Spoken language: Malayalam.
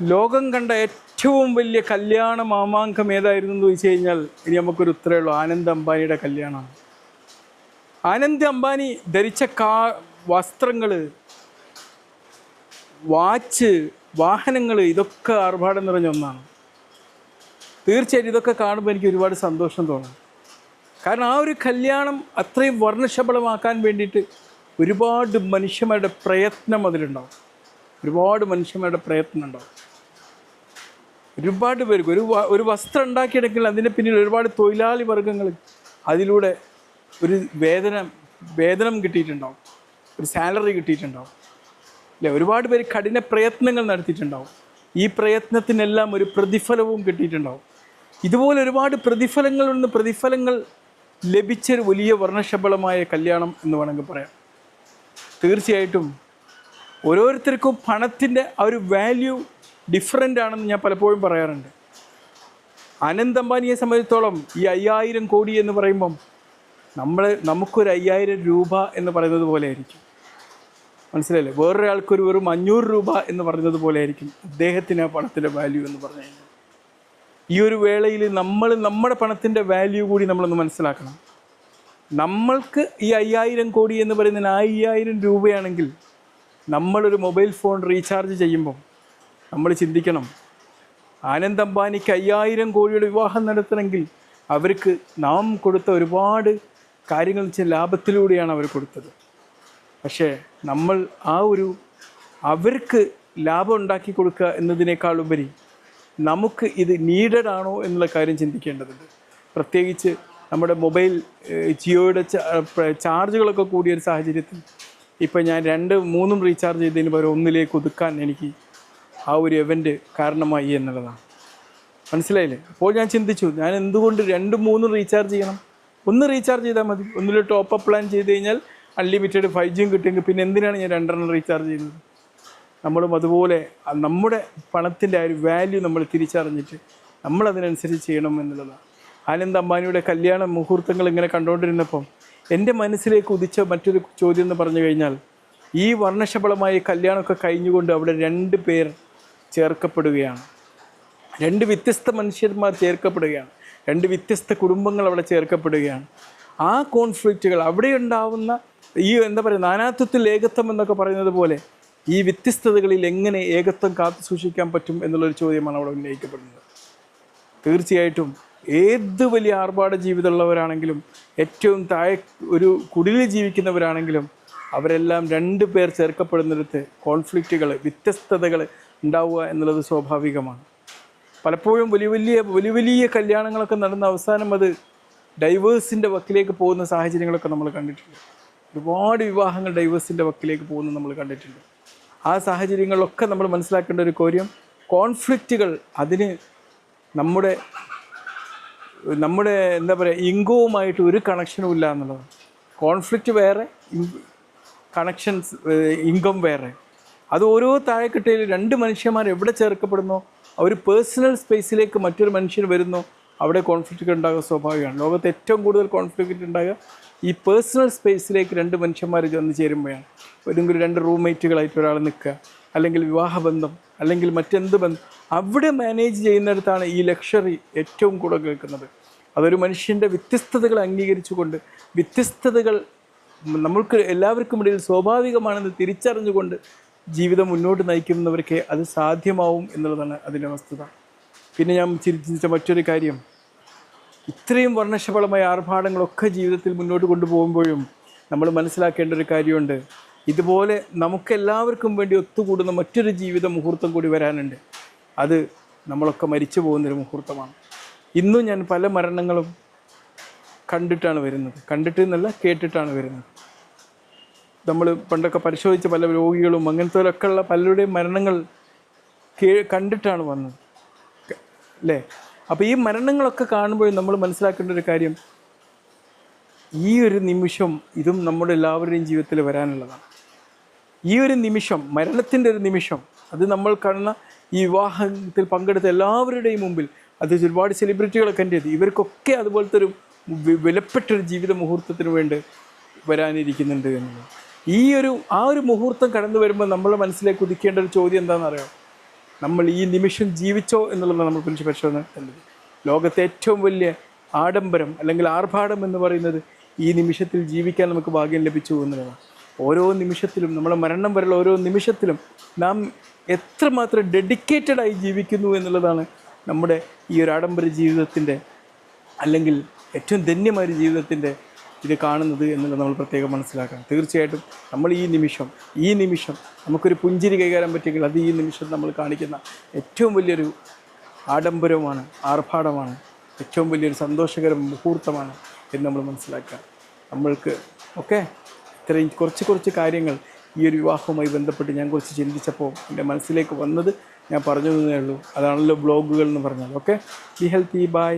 ലോകം കണ്ട ഏറ്റവും വലിയ കല്യാണ മാമാങ്കം ഏതായിരുന്നു എന്ന് ചോദിച്ചു കഴിഞ്ഞാൽ ഇനി നമുക്കൊരു ഉത്തരവേ ഉള്ളൂ. ആനന്ദ് അംബാനിയുടെ കല്യാണമാണ്. ആനന്ദ് അംബാനി ധരിച്ച കാ വസ്ത്രങ്ങൾ വാച്ച് വാഹനങ്ങൾ ഇതൊക്കെ ആർഭാടം നിറഞ്ഞ ഒന്നാണ്. തീർച്ചയായിട്ടും ഇതൊക്കെ കാണുമ്പോൾ എനിക്ക് ഒരുപാട് സന്തോഷം തോന്നും. കാരണം ആ ഒരു കല്യാണം അത്രയും വർണശബളമാക്കാൻ വേണ്ടിയിട്ട് ഒരുപാട് മനുഷ്യന്മാരുടെ പ്രയത്നം അതിലുണ്ടാവും. ഒരുപാട് മനുഷ്യന്മാരുടെ പ്രയത്നം ഉണ്ടാവും. ഒരുപാട് പേർക്ക് ഒരു ഒരു വസ്ത്രം ഉണ്ടാക്കിയെടുക്കൽ അതിന്റെ പിന്നിൽ ഒരുപാട് തൊഴിലാളി വർഗങ്ങൾ അതിലൂടെ ഒരു വേതനം വേതനം കിട്ടിയിട്ടുണ്ടാവും. ഒരു സാലറി കിട്ടിയിട്ടുണ്ടാവും. അല്ലേ? ഒരുപാട് പേര് കഠിന പ്രയത്നങ്ങൾ നടത്തിയിട്ടുണ്ടാവും. ഈ പ്രയത്നത്തിനെല്ലാം ഒരു പ്രതിഫലവും കിട്ടിയിട്ടുണ്ടാവും. ഇതുപോലെ ഒരുപാട് പ്രതിഫലങ്ങളുണ്ട്. പ്രതിഫലങ്ങൾ ലഭിച്ചൊരു വലിയ വർണശബളമായ കല്യാണം എന്ന് വേണമെങ്കിൽ പറയാം. തീർച്ചയായിട്ടും ഓരോരുത്തർക്കും പണത്തിന്റെ ആ ഒരു വാല്യൂ ഡിഫറന്റ് ആണെന്ന് ഞാൻ പലപ്പോഴും പറയാറുണ്ട്. അനന്ത് അംബാനിയെ സംബന്ധിച്ചിടത്തോളം ഈ അയ്യായിരം കോടി എന്ന് പറയുമ്പം നമ്മൾ നമുക്കൊരു അയ്യായിരം രൂപ എന്ന് പറയുന്നത് പോലെ ആയിരിക്കും മനസ്സിലായില്ലേ? വേറൊരാൾക്കൊരു വെറും അഞ്ഞൂറ് രൂപ എന്ന് പറയുന്നത് പോലെ ആയിരിക്കും അദ്ദേഹത്തിന് ആ പണത്തിന്റെ വാല്യൂ എന്ന് പറഞ്ഞു കഴിഞ്ഞാൽ. ഈ ഒരു വേളയിൽ നമ്മൾ നമ്മുടെ പണത്തിന്റെ വാല്യൂ കൂടി നമ്മളൊന്ന് മനസ്സിലാക്കണം. നമ്മൾക്ക് ഈ അയ്യായിരം കോടി എന്ന് പറയുന്നതിന് അയ്യായിരം രൂപയാണെങ്കിൽ നമ്മളൊരു മൊബൈൽ ഫോൺ റീചാർജ് ചെയ്യുമ്പോൾ നമ്മൾ ചിന്തിക്കണം. ആനന്ദ് അംബാനിക്ക് അയ്യായിരം കോടിയുടെ വിവാഹം നടത്തണമെങ്കിൽ അവർക്ക് നാം കൊടുത്ത ഒരുപാട് കാര്യങ്ങൾ വെച്ചാൽ ലാഭത്തിലൂടെയാണ് അവർ കൊടുത്തത്. പക്ഷേ നമ്മൾ ആ ഒരു അവർക്ക് ലാഭം ഉണ്ടാക്കി കൊടുക്കുക എന്നതിനേക്കാളുപരി നമുക്ക് ഇത് നീഡഡ് ആണോ എന്നുള്ള കാര്യം ചിന്തിക്കേണ്ടതുണ്ട്. പ്രത്യേകിച്ച് നമ്മുടെ മൊബൈൽ ജിയോയുടെ ചാർജുകളൊക്കെ കൂടിയ ഒരു സാഹചര്യത്തിൽ ഇപ്പം ഞാൻ രണ്ട് മൂന്നും റീചാർജ് ചെയ്തതിന് പകരം ഒന്നിലേക്ക് ഒതുക്കാൻ എനിക്ക് ആ ഒരു ഇവന്റ് കാരണമായി എന്നുള്ളതാണ്. മനസ്സിലായില്ലേ? അപ്പോൾ ഞാൻ ചിന്തിച്ചു ഞാൻ എന്തുകൊണ്ട് രണ്ടും മൂന്നും റീചാർജ് ചെയ്യണം? ഒന്ന് റീചാർജ് ചെയ്താൽ മതി. ഒന്നിൽ ടോപ്പ് അപ്പ് പ്ലാൻ ചെയ്ത് കഴിഞ്ഞാൽ അൺലിമിറ്റഡ് ഫൈവ് ജിയും കിട്ടുമെങ്കിൽ പിന്നെ എന്തിനാണ് ഞാൻ രണ്ടെണ്ണം റീചാർജ് ചെയ്യുന്നത്? നമ്മളും അതുപോലെ നമ്മുടെ പണത്തിന്റെ ആ ഒരു വാല്യൂ നമ്മൾ തിരിച്ചറിഞ്ഞിട്ട് നമ്മൾ അതിനനുസരിച്ച് ചെയ്യണം എന്നുള്ളതാണ്. ആനന്ദ് അംബാനിയുടെ കല്യാണ മുഹൂർത്തങ്ങൾ ഇങ്ങനെ കണ്ടുകൊണ്ടിരുന്നപ്പം എന്റെ മനസ്സിലേക്ക് ഉദിച്ച മറ്റൊരു ചോദ്യം എന്ന് പറഞ്ഞു കഴിഞ്ഞാൽ ഈ വർണശബളമായ കല്യാണമൊക്കെ കഴിഞ്ഞുകൊണ്ട് അവിടെ രണ്ട് പേർ ചേർക്കപ്പെടുകയാണ്. രണ്ട് വ്യത്യസ്ത മനുഷ്യന്മാർ ചേർക്കപ്പെടുകയാണ്. രണ്ട് വ്യത്യസ്ത കുടുംബങ്ങൾ അവിടെ ചേർക്കപ്പെടുകയാണ്. ആ കോൺഫ്ലിക്റ്റുകൾ അവിടെ ഉണ്ടാവുന്ന ഈ എന്താ പറയുക നാനാത്വത്തിൽ ഏകത്വം എന്നൊക്കെ പറയുന്നത് പോലെ ഈ വ്യത്യസ്തതകളിൽ എങ്ങനെ ഏകത്വം കാത്തു സൂക്ഷിക്കാൻ പറ്റും എന്നുള്ളൊരു ചോദ്യമാണ് അവിടെ ഉന്നയിക്കപ്പെടുന്നത്. തീർച്ചയായിട്ടും ഏത് വലിയ ആർഭാട ജീവിതമുള്ളവരാണെങ്കിലും ഏറ്റവും താഴെ ഒരു കുടിലിൽ ജീവിക്കുന്നവരാണെങ്കിലും അവരെല്ലാം രണ്ട് പേർ ചേർക്കപ്പെടുന്നിടത്ത് കോൺഫ്ലിക്റ്റുകൾ വ്യത്യസ്തതകൾ ഉണ്ടാവുക എന്നുള്ളത് സ്വാഭാവികമാണ്. പലപ്പോഴും വലിയ വലിയ വലിയ വലിയ കല്യാണങ്ങളൊക്കെ നടന്ന അവസാനം അത് ഡൈവേഴ്സിന്റെ വക്കിലേക്ക് പോകുന്ന സാഹചര്യങ്ങളൊക്കെ നമ്മൾ കണ്ടിട്ടുണ്ട്. ഒരുപാട് വിവാഹങ്ങൾ ഡൈവേഴ്സിന്റെ വക്കിലേക്ക് പോകുന്നത് നമ്മൾ കണ്ടിട്ടുണ്ട്. ആ സാഹചര്യങ്ങളിലൊക്കെ നമ്മൾ മനസ്സിലാക്കേണ്ട ഒരു കാര്യം കോൺഫ്ലിക്റ്റുകൾ അതിന് നമ്മുടെ നമ്മുടെ എന്താ പറയുക ഇൻകവുമായിട്ട് ഒരു കണക്ഷനും ഇല്ല എന്നുള്ളതാണ്. കോൺഫ്ലിക്റ്റ് വേറെ കണക്ഷൻസ് ഇൻകം വേറെ. അത് ഓരോ താഴെക്കെട്ടയിൽ രണ്ട് മനുഷ്യന്മാർ എവിടെ ചേർക്കപ്പെടുന്നു? അവർ പേഴ്സണൽ സ്പേസിലേക്ക് മറ്റൊരു മനുഷ്യർ വരുന്നു. അവിടെ കോൺഫ്ലിക്റ്റ് ഉണ്ടാകുക സ്വാഭാവികമാണ്. ലോകത്ത് ഏറ്റവും കൂടുതൽ കോൺഫ്ലിക്റ്റ് ഉണ്ടാകുക ഈ പേഴ്സണൽ സ്പേസിലേക്ക് രണ്ട് മനുഷ്യന്മാർ ചെന്ന് ചേരുമ്പോഴാണ്. ഏതെങ്കിലും രണ്ട് റൂംമേറ്റുകളായിട്ട് ഒരാൾ നിൽക്കുക അല്ലെങ്കിൽ വിവാഹബന്ധം അല്ലെങ്കിൽ മറ്റെന്ത് ബന്ധം. അവിടെ മാനേജ് ചെയ്യുന്നിടത്താണ് ഈ ലക്ഷറി ഏറ്റവും കൂടുതൽ കേൾക്കുന്നത്. അതൊരു മനുഷ്യന്റെ വ്യത്യസ്തതകൾ അംഗീകരിച്ചുകൊണ്ട് വ്യത്യസ്തതകൾ നമ്മൾക്ക് എല്ലാവർക്കും ഇടയിൽ സ്വാഭാവികമാണെന്ന് തിരിച്ചറിഞ്ഞുകൊണ്ട് ജീവിതം മുന്നോട്ട് നയിക്കുന്നവർക്ക് അത് സാധ്യമാവും എന്നുള്ളതാണ് അതിന്റെ വസ്തുത. പിന്നെ ഞാൻ ചിന്തിച്ച മറ്റൊരു കാര്യം. ഇത്രയും വർണശബളമായ ആർഭാടങ്ങളൊക്കെ ജീവിതത്തിൽ മുന്നോട്ട് കൊണ്ടുപോകുമ്പോഴും നമ്മൾ മനസ്സിലാക്കേണ്ട ഒരു കാര്യമുണ്ട്. ഇതുപോലെ നമുക്കെല്ലാവർക്കും വേണ്ടി ഒത്തുകൂടുന്ന മറ്റൊരു ജീവിത മുഹൂർത്തം കൂടി വരാനുണ്ട്. അത് നമ്മളൊക്കെ മരിച്ചു പോകുന്നൊരു മുഹൂർത്തമാണ്. ഇന്നും ഞാൻ പല മരണങ്ങളും കണ്ടിട്ടാണ് വരുന്നത്. കണ്ടിട്ട് എന്നല്ല കേട്ടിട്ടാണ് വരുന്നത്. നമ്മൾ പണ്ടൊക്കെ പരിശോധിച്ച പല രോഗികളും അങ്ങനത്തെ ഉള്ള പലരുടെയും മരണങ്ങൾ കേ കണ്ടിട്ടാണ് വന്നത്. അല്ലേ അപ്പോൾ ഈ മരണങ്ങളൊക്കെ കാണുമ്പോൾ നമ്മൾ മനസ്സിലാക്കേണ്ട ഒരു കാര്യം ഈ ഒരു നിമിഷം ഇതും നമ്മുടെ എല്ലാവരുടെയും ജീവിതത്തിൽ വരാനുള്ളതാണ്. ഈ ഒരു നിമിഷം മരണത്തിന്റെ ഒരു നിമിഷം അത് നമ്മൾ കാണുന്ന ഈ വിവാഹത്തിൽ പങ്കെടുത്ത എല്ലാവരുടെയും മുമ്പിൽ അത് ഒരുപാട് സെലിബ്രിറ്റികളൊക്കെ എന്റെ ഇവർക്കൊക്കെ അതുപോലത്തെ ഒരു വിലപ്പെട്ടൊരു ജീവിത മുഹൂർത്തത്തിന് വേണ്ടി വരാനിരിക്കുന്നുണ്ട് എന്നുള്ളത്. ഈ ഒരു ആ ഒരു മുഹൂർത്തം കടന്നു വരുമ്പോൾ നമ്മളെ മനസ്സിലേക്ക് ഉദിക്കേണ്ട ഒരു ചോദ്യം എന്താണെന്ന് അറിയാം നമ്മൾ ഈ നിമിഷം ജീവിച്ചോ എന്നുള്ളത് നമ്മൾ പുരുഷപരിശോധന നടത്തേണ്ടത് ലോകത്തെ ഏറ്റവും വലിയ ആഡംബരം അല്ലെങ്കിൽ ആർഭാടം എന്ന് പറയുന്നത് ഈ നിമിഷത്തിൽ ജീവിക്കാൻ നമുക്ക് ഭാഗ്യം ലഭിച്ചു എന്നുള്ളതാണ്. ഓരോ നിമിഷത്തിലും നമ്മുടെ മരണം വരെയുള്ള ഓരോ നിമിഷത്തിലും നാം എത്രമാത്രം ഡെഡിക്കേറ്റഡായി ജീവിക്കുന്നു എന്നുള്ളതാണ് നമ്മുടെ ഈ ഒരു ആഡംബര ജീവിതത്തിന്റെ അല്ലെങ്കിൽ ഏറ്റവും ധന്യമായ ജീവിതത്തിന്റെ ഇത് കാണുന്നത് എന്നുള്ളത് നമ്മൾ പ്രത്യേകം മനസ്സിലാക്കണം. തീർച്ചയായിട്ടും നമ്മൾ ഈ നിമിഷം ഈ നിമിഷം നമുക്കൊരു പുഞ്ചിരി കൈകാര്യം പറ്റിയെങ്കിൽ അത് ഈ നിമിഷം നമ്മൾ കാണിക്കുന്ന ഏറ്റവും വലിയൊരു ആഡംബരമാണ് ആർഭാടമാണ് ഏറ്റവും വലിയൊരു സന്തോഷകര മുഹൂർത്തമാണ് എന്ന് നമ്മൾ മനസ്സിലാക്കുക. നമ്മൾക്ക് ഓക്കെ? ഇത്രയും കുറച്ച് കുറച്ച് കാര്യങ്ങൾ ഈ ഒരു വിവാഹവുമായി ബന്ധപ്പെട്ട് ഞാൻ കുറച്ച് ചിന്തിച്ചപ്പോൾ എന്റെ മനസ്സിലേക്ക് വന്നത് ഞാൻ പറഞ്ഞു തന്നേ ഉള്ളൂ. അതാണല്ലോ ബ്ലോഗുകൾ എന്ന് പറഞ്ഞാൽ ഓക്കെ? Be healthy by